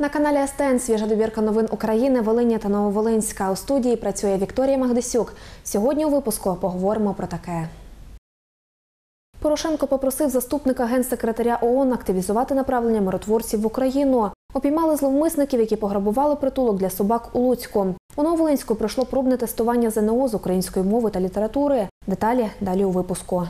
На каналі СТН свіжа добірка новин України, Волині та Нововолинська. У студії працює Вікторія Магдисюк. Сьогодні у випуску поговоримо про таке. Порошенко попросив заступника генсекретаря ООН активізувати направлення миротворців в Україну. Опіймали зловмисників, які пограбували притулок для собак у Луцьку. У Нововолинську пройшло пробне тестування ЗНО з української мови та літератури. Деталі далі у випуску.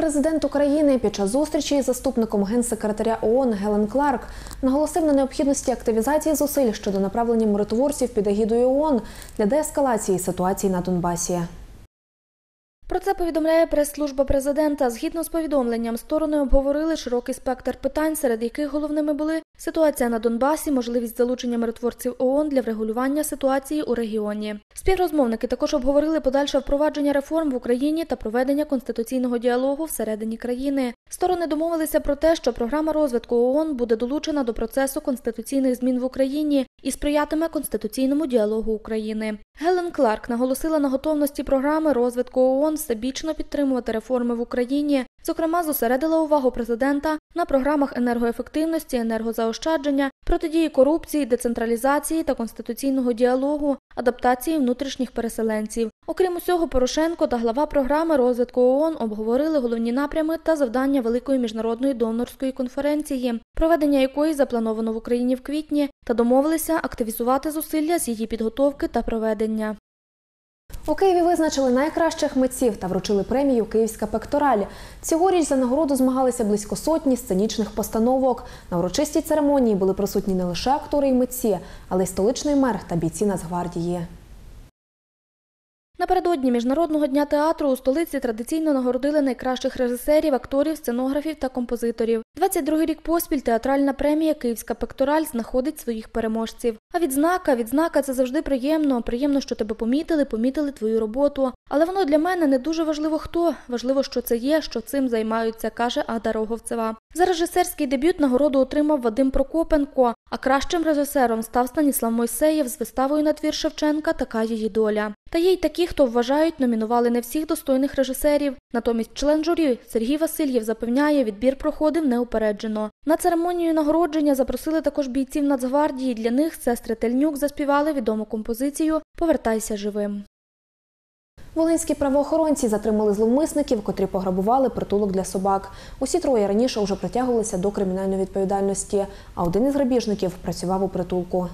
Президент України під час зустрічі із заступником генсекретаря ООН Гелен Кларк наголосив на необхідності активізації зусиль щодо направлення миротворців під егідою ООН для деескалації ситуації на Донбасі. Про це повідомляє прес-служба президента. Згідно з повідомленням, сторони обговорили широкий спектр питань, серед яких головними були ситуація на Донбасі, можливість залучення миротворців ООН для врегулювання ситуації у регіоні. Співрозмовники також обговорили подальше впровадження реформ в Україні та проведення конституційного діалогу всередині країни. Сторони домовилися про те, що програма розвитку ООН буде долучена до процесу конституційних змін в Україні і сприятиме конституційному діалогу України. Гелен Кларк наголосила на готовності програми розвитку ООН всебічно підтримувати реформи в Україні. Зокрема, зосередила увагу президента на програмах енергоефективності, енергозаощадження, протидії корупції, децентралізації та конституційного діалогу, адаптації внутрішніх переселенців. Окрім усього, Порошенко та глава програми розвитку ООН обговорили головні напрями та завдання великої міжнародної донорської конференції, проведення якої заплановано в Україні в квітні, та домовилися активізувати зусилля з її підготовки та проведення. У Києві визначили найкращих митців та вручили премію Київська пектораль. Цьогоріч за нагороду змагалися близько сотні сценічних постановок. На урочистій церемонії були присутні не лише актори і митці, але й столичний мер та бійці Нацгвардії. Напередодні міжнародного дня театру у столиці традиційно нагородили найкращих режисерів, акторів, сценографів та композиторів. 22-й рік поспіль театральна премія Київська пектораль знаходить своїх переможців. А відзнака, відзнака це завжди приємно. Приємно, що тебе помітили, помітили твою роботу. Але воно для мене не дуже важливо хто. Важливо, що це є, що цим займаються, каже Ада Роговцева. За режисерський дебют нагороду отримав Вадим Прокопенко, а кращим режисером став Станіслав Мойсеєв з виставою на твір Шевченка Така її доля. Та є й такі, хто вважають, номінували не всіх достойних режисерів. Натомість член журі Сергій Васильєв запевняє, відбір проходив неупереджено. На церемонію нагородження запросили також бійців Нацгвардії. Для них сестри Тельнюк заспівали відому композицію Повертайся живим. Волинські правоохоронці затримали зловмисників, котрі пограбували притулок для собак. Усі троє раніше вже притягувалися до кримінальної відповідальності, а один із грабіжників працював у притулку.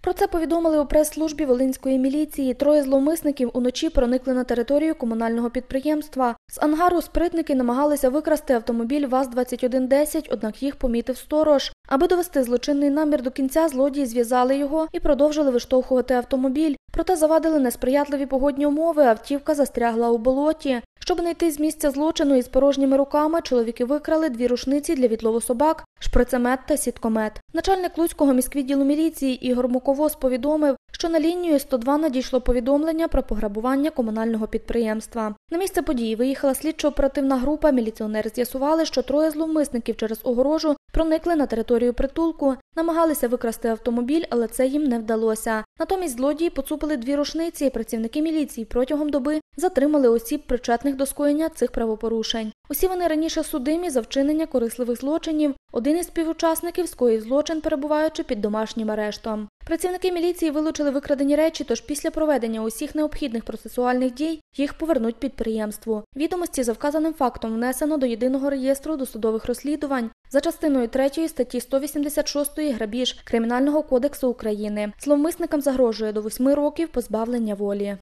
Про це повідомили у прес-службі Волинської міліції. Троє зловмисників уночі проникли на територію комунального підприємства. З ангару спритники намагалися викрасти автомобіль ВАЗ-2110, однак їх помітив сторож. Аби довести злочинний намір до кінця, злодії зв'язали його і продовжили виштовхувати автомобіль. Проте завадили несприятливі погодні умови. Автівка застрягла у болоті. Щоб не йти з місця злочину із порожніми руками, чоловіки викрали дві рушниці для відлову собак, шприцемет та сіткомет. Начальник Луцького міськвідділу міліції Ігор Муковоз повідомив, що на лінію 102 надійшло повідомлення про пограбування комунального підприємства. На місце події виїхала слідчо-оперативна група. Міліціонери з'ясували, що троє зловмисників через огорожу проникли на територію притулку, намагалися викрасти автомобіль, але це їм не вдалося. Натомість злодії поцупили дві рушниці. Працівники міліції протягом доби затримали осіб, причетних до скоєння цих правопорушень. Усі вони раніше судимі за вчинення корисливих злочинів. Один із співучасників скоїв злочин, перебуваючи під домашнім арештом. Працівники міліції вилучили викрадені речі, тож після проведення усіх необхідних процесуальних дій їх повернуть підприємству. Відомості за вказаним фактом внесено до єдиного реєстру досудових розслідувань за частиною 3 статті 186 грабіж Кримінального кодексу України. Зловмисникам загрожує до 8 років позбавлення волі.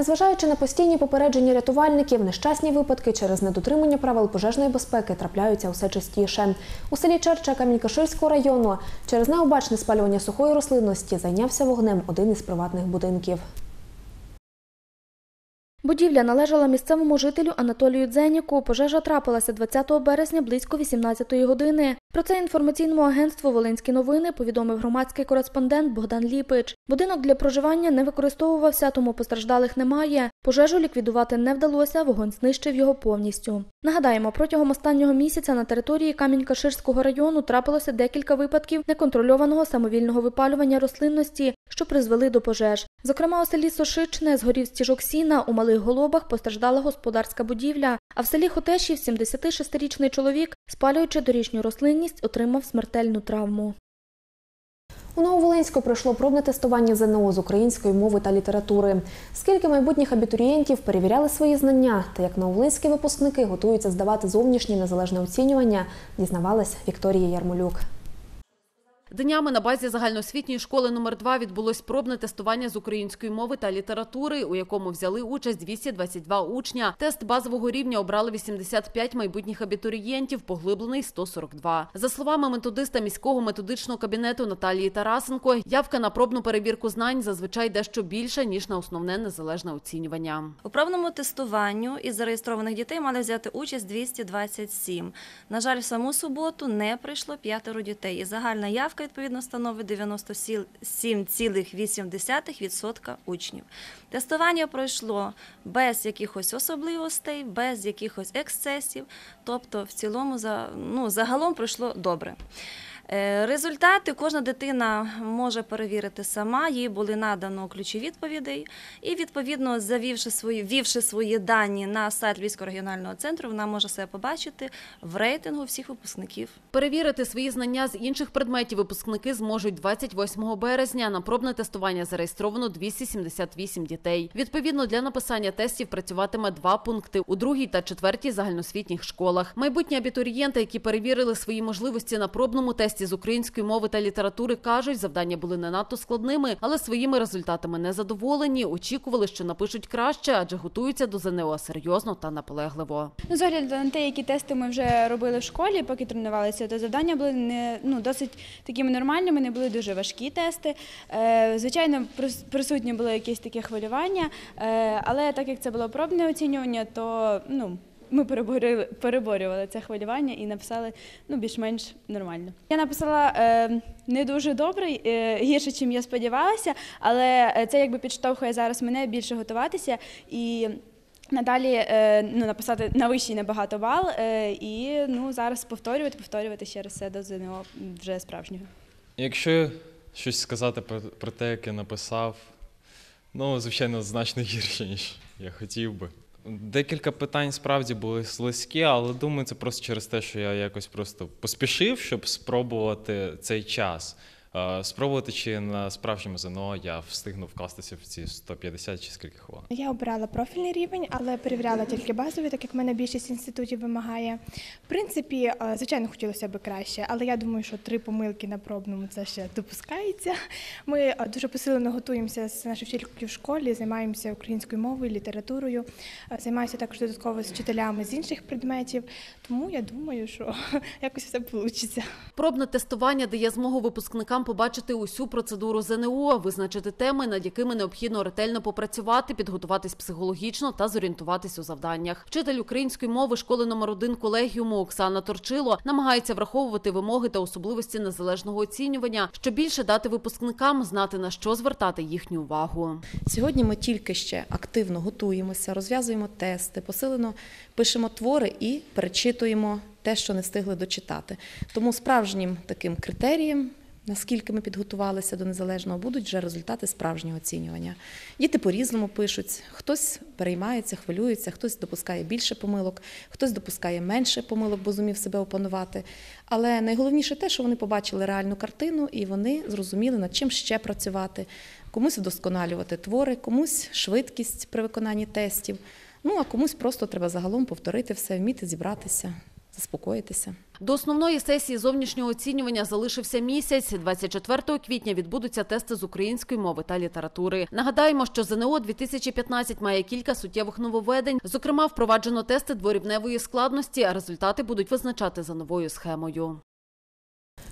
Незважаючи на постійні попередження рятувальників, нещасні випадки через недотримання правил пожежної безпеки трапляються усе частіше. У селі Черча Камінькаширського району через необачне спалювання сухої рослинності зайнявся вогнем один із приватних будинків. Будівля належала місцевому жителю Анатолію Дзеніку. Пожежа трапилася 20 березня близько 18-ї години. Про це інформаційному агентству Волинські новини повідомив громадський кореспондент Богдан Ліпич. Будинок для проживання не використовувався, тому постраждалих немає. Пожежу ліквідувати не вдалося, вогонь знищив його повністю. Нагадаємо, протягом останнього місяця на території Камінь-Каширського району трапилося декілька випадків неконтрольованого самовільного випалювання рослинності, що призвели до пожеж. Зокрема, у селі Сошичне згорів стіжок сіна, у малих голобах постраждала господарська будівля, а в селі Хотешів 76-річний чоловік, спалюючи дорічню рослинність, отримав смертельну травму. У Нововолинську пройшло пробне тестування ЗНО з української мови та літератури. Скільки майбутніх абітурієнтів перевіряли свої знання та як нововолинські випускники готуються здавати зовнішнє незалежне оцінювання, дізнавалась Вікторія Ярмолюк. Днями на базі загальноосвітньої школи номер 2 відбулось пробне тестування з української мови та літератури, у якому взяли участь 222 учня. Тест базового рівня обрали 85 майбутніх абітурієнтів, поглиблений 142. За словами методиста міського методичного кабінету Наталії Тарасенко, явка на пробну перевірку знань зазвичай дещо більша ніж на основне незалежне оцінювання. У пробному тестуванню із зареєстрованих дітей мали взяти участь 227. На жаль, в саму суботу не прийшло п'ятеро дітей, і загальна явка відповідно становить 97,8% учнів. Тестування пройшло без якихось особливостей, без якихось ексцесів, тобто в цілому ну, загалом пройшло добре. Е, Результати кожна дитина може перевірити сама. Їй були надано ключі відповідей, і відповідно завівши свої ввівши свої дані на сайт Львівського регіонального центру, вона може себе побачити в рейтингу всіх випускників. Перевірити свої знання з інших предметів випускники зможуть 28 березня. На пробне тестування зареєстровано 278 дітей. Відповідно, для написання тестів працюватиме два пункти у другій та четвертій загальноосвітніх школах. Майбутні абітурієнти, які перевірили свої можливості на пробному тесті з української мови та літератури, кажуть, завдання були не надто складними, але своїми результатами не задоволені. Очікували, що напишуть краще, адже готуються до ЗНО серйозно та наполегливо. Ну, з огляду на те, які тести ми вже робили в школі, поки тренувалися, то завдання були не ну досить такими нормальними, не були дуже важкі тести. Е, звичайно, прис- присутнє було якесь таке хвилювання, е, але так як це було пробне оцінювання, то ну. Ми переборювали, переборювали це хвилювання і написали ну, більш-менш нормально. Я написала е, не дуже добре, е, гірше, ніж я сподівалася, але е, це якби підштовхує зараз мене більше готуватися і Надалі е, ну, написати на вищий набагато бал е, і ну, зараз повторювати, повторювати ще раз все до ЗНО вже справжнього. Якщо щось сказати про, про те, як я написав, ну, звичайно, значно гірше, ніж я хотів би. Декілька питань справді були слизькі, але думаю, це просто через те, що я якось просто поспішив, щоб спробувати цей час. Е, Спробувати, чи на справжньому ЗНО я встигну вкластися в ці 150 чи скільки хвилин. Я обирала профільний рівень, але перевіряла тільки базовий, так як мене більшість інститутів вимагає. В принципі, е, звичайно, хотілося б краще, але я думаю, що три помилки на пробному це ще допускається. Ми е, дуже посилено готуємося з нашою вчителькою в школі, займаємося українською мовою, літературою, займаюся також додатково з вчителями з інших предметів. Тому я думаю, що якось все вийде. Пробне тестування дає змогу випускникам побачити усю процедуру ЗНО, визначити теми, над якими необхідно ретельно попрацювати, підготуватись психологічно та зорієнтуватись у завданнях. Вчитель української мови школи номер 1 колегіуму Оксана Торчило намагається враховувати вимоги та особливості незалежного оцінювання, щоб більше дати випускникам знати на що звертати їхню увагу. Сьогодні ми тільки ще активно готуємося, розв'язуємо тести, посилено пишемо твори і перечитуємо те, що не встигли дочитати. Тому справжнім таким критерієм, наскільки ми підготувалися до незалежного, будуть вже результати справжнього оцінювання. Діти по-різному пишуть, хтось переймається, хвилюється, хтось допускає більше помилок, хтось допускає менше помилок, бо зумів себе опанувати. Але найголовніше те, що вони побачили реальну картину і вони зрозуміли, над чим ще працювати, комусь вдосконалювати твори, комусь швидкість при виконанні тестів. Ну а комусь просто треба загалом повторити все, вміти зібратися, заспокоїтися. До основної сесії зовнішнього оцінювання залишився місяць. 24 квітня відбудуться тести з української мови та літератури. Нагадаємо, що ЗНО 2015 має кілька суттєвих нововведень. Зокрема, впроваджено тести дворівневої складності, а результати будуть визначати за новою схемою.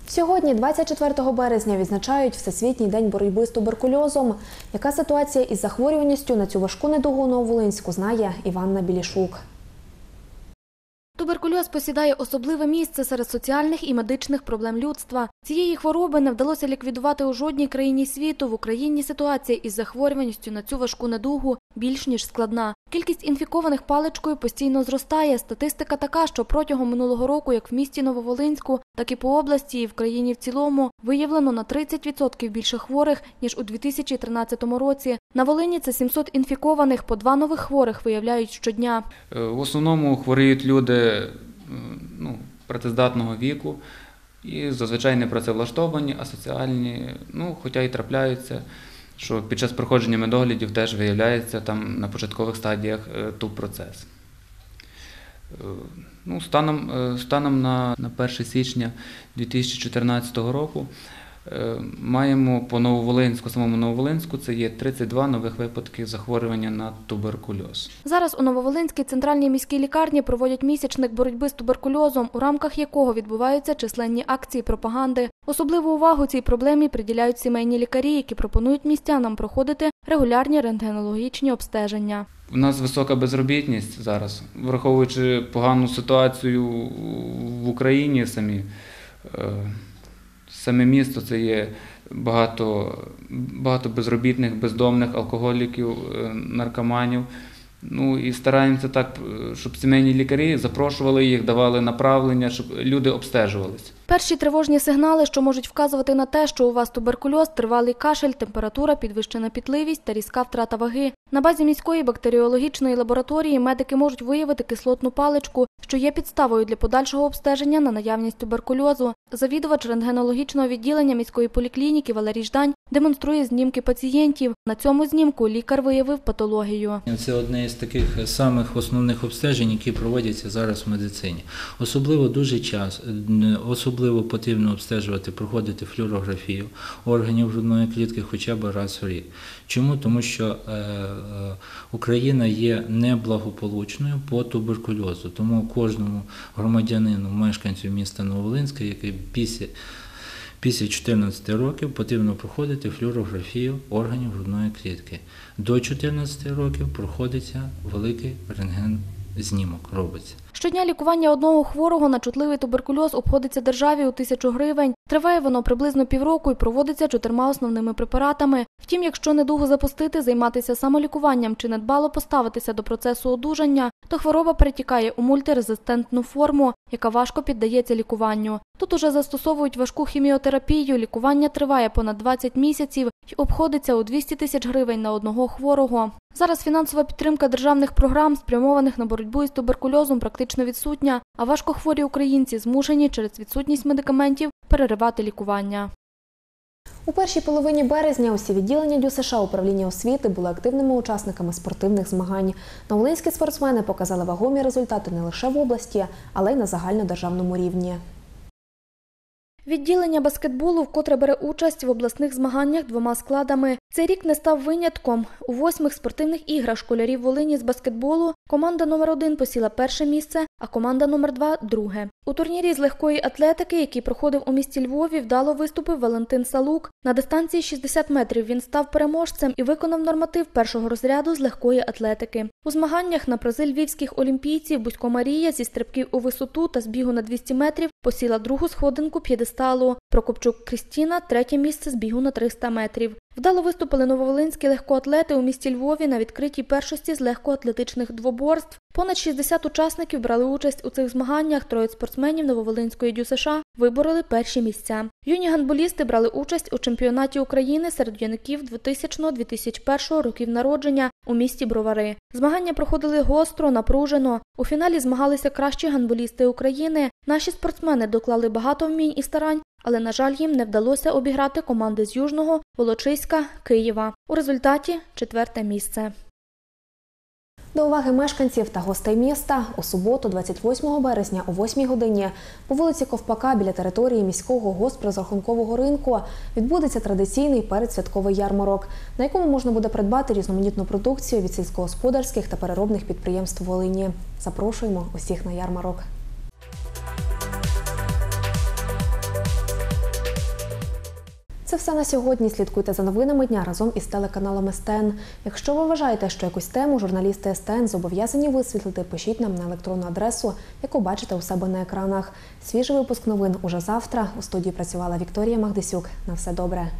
Сьогодні, 24 березня, відзначають Всесвітній день боротьби з туберкульозом. Яка ситуація із захворюваністю на цю важку недугу Нововолинську знає Іванна Білішук. Туберкульоз посідає особливе місце серед соціальних і медичних проблем людства. Цієї хвороби не вдалося ліквідувати у жодній країні світу. В Україні ситуація із захворюваністю на цю важку недугу більш ніж складна. Кількість інфікованих паличкою постійно зростає. Статистика така, що протягом минулого року, як в місті Нововолинську, так і по області і в країні в цілому, виявлено на 30% більше хворих ніж у 2013 році. На Волині це 700 інфікованих, по два нових хворих виявляють щодня. Е, В основному хворіють люди ну, працездатного віку і зазвичай не працевлаштовані, асоціальні, ну, хоча і трапляються, що під час проходження медоглядів теж виявляється там на початкових стадіях е, туб-процес. Е, Ну, станом, е, станом на, на 1 січня 2014 року маємо по Нововолинську, самому Нововолинську, це є 32 нових випадки захворювання на туберкульоз. Зараз у Нововолинській центральній міській лікарні проводять місячник боротьби з туберкульозом, у рамках якого відбуваються численні акції пропаганди. Особливу увагу цій проблемі приділяють сімейні лікарі, які пропонують містянам проходити регулярні рентгенологічні обстеження. У нас висока безробітність зараз, враховуючи погану ситуацію в Україні самі. Саме місто це є багато, багато безробітних, бездомних, алкоголіків, е, наркоманів. Ну і стараємося так, е, щоб сімейні лікарі запрошували їх, давали направлення, щоб люди обстежувалися. Перші тривожні сигнали, що можуть вказувати на те, що у вас туберкульоз, тривалий кашель, температура, підвищена пітливість та різка втрата ваги. На базі міської бактеріологічної лабораторії медики можуть виявити кислотну паличку, що є підставою для подальшого обстеження на наявність туберкульозу. Завідувач рентгенологічного відділення міської поліклініки Валерій Ждань демонструє знімки пацієнтів. На цьому знімку лікар виявив патологію. Це одне із таких самих основних обстежень, які проводяться зараз в медицині. Особливо дуже час, особливо потрібно обстежувати, проходити флюорографію органів грудної клітки хоча б раз в рік. Чому? Тому що е, е, Україна є неблагополучною по туберкульозу. Тому кожному громадянину, мешканцю міста Новолинська, який після Після 14 років потрібно проходити флюорографію органів грудної клітки. До 14 років проходиться великий рентген знімок робиться. Щодня лікування одного хворого на чутливий туберкульоз обходиться державі у тисячу гривень. Триває воно приблизно півроку і проводиться чотирма основними препаратами. Втім, якщо недугу запустити, займатися самолікуванням чи недбало поставитися до процесу одужання, то хвороба перетікає у мультирезистентну форму, яка важко піддається лікуванню. Тут уже застосовують важку хіміотерапію, лікування триває понад 20 місяців і обходиться у 200 тисяч гривень на одного хворого. Зараз фінансова підтримка державних програм, спрямованих на боротьбу із туберкульозом, практично відсутня, а важкохворі українці змушені через відсутність медикаментів переривати лікування. У першій половині березня усі відділення ДЮСШ управління освіти були активними учасниками спортивних змагань. Новолинські спортсмени показали вагомі результати не лише в області, але й на загальнодержавному рівні. Відділення баскетболу вкотре бере участь в обласних змаганнях двома складами. Цей рік не став винятком. У восьмих спортивних іграх школярів Волині з баскетболу команда номер один посіла перше місце, а команда номер два друге. У турнірі з легкої атлетики, який проходив у місті Львові, вдало виступив Валентин Салук. На дистанції 60 метрів він став переможцем і виконав норматив першого розряду з легкої атлетики. У змаганнях на призи львівських олімпійців Бусько Марія зі стрибків у висоту та збігу на 200 метрів посіла другу сходинку п'єдесталу. Прокопчук Крістіна третє місце з бігу на 300 метрів. Вдало виступили нововолинські легкоатлети у місті Львові на відкритій першості з легкоатлетичних двоборств. Понад 60 учасників брали участь у цих змаганнях. Троє спортсменів Нововолинської ДЮСШ вибороли перші місця. Юні гандболісти брали участь у чемпіонаті України серед юнаків 2000-2001 років народження у місті Бровари. Змагання проходили гостро, напружено. У фіналі змагалися кращі гандболісти України. Наші спортсмени доклали багато вмінь і старань, але, на жаль, їм не вдалося обіграти команди з Южного, Волочиська, Києва. У результаті четверте місце. До уваги мешканців та гостей міста у суботу, 28 березня о 8 годині по вулиці Ковпака біля території міського госпрозрахункового ринку відбудеться традиційний передсвятковий ярмарок, на якому можна буде придбати різноманітну продукцію від сільськогосподарських та переробних підприємств Волині. Запрошуємо усіх на ярмарок. Це все на сьогодні. Слідкуйте за новинами дня разом із телеканалом СТН. Якщо ви вважаєте, що якусь тему журналісти СТН зобов'язані висвітлити, пишіть нам на електронну адресу, яку бачите у себе на екранах. Свіжий випуск новин уже завтра. У студії працювала Вікторія Магдисюк. На все добре.